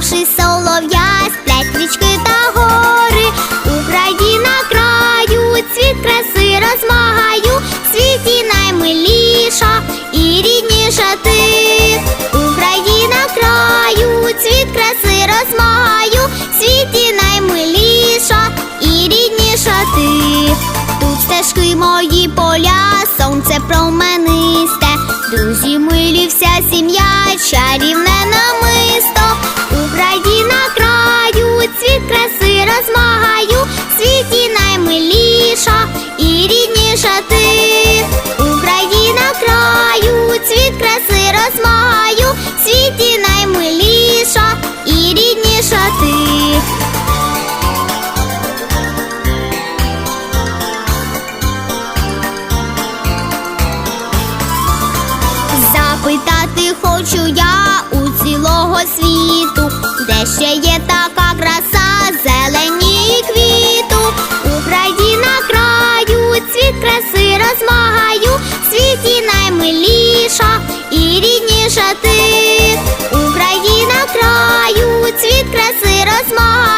Впавши солов'я, сплять річки та гори, Україна краю, цвіт краси розмагаю, в світі наймиліша і рідніша ти, Україна краю, цвіт краси розмагаю, в світі наймиліша і рідніша ти, тут стежки мої поля, сонце променисте, друзі милі вся сім'я чарівна. світу, де ще є така краса, зелені квіту, Україна краю, цвіт краси розмагаю, в світі наймиліша і рідніша ти, Україна краю, цвіт краси розмагаю.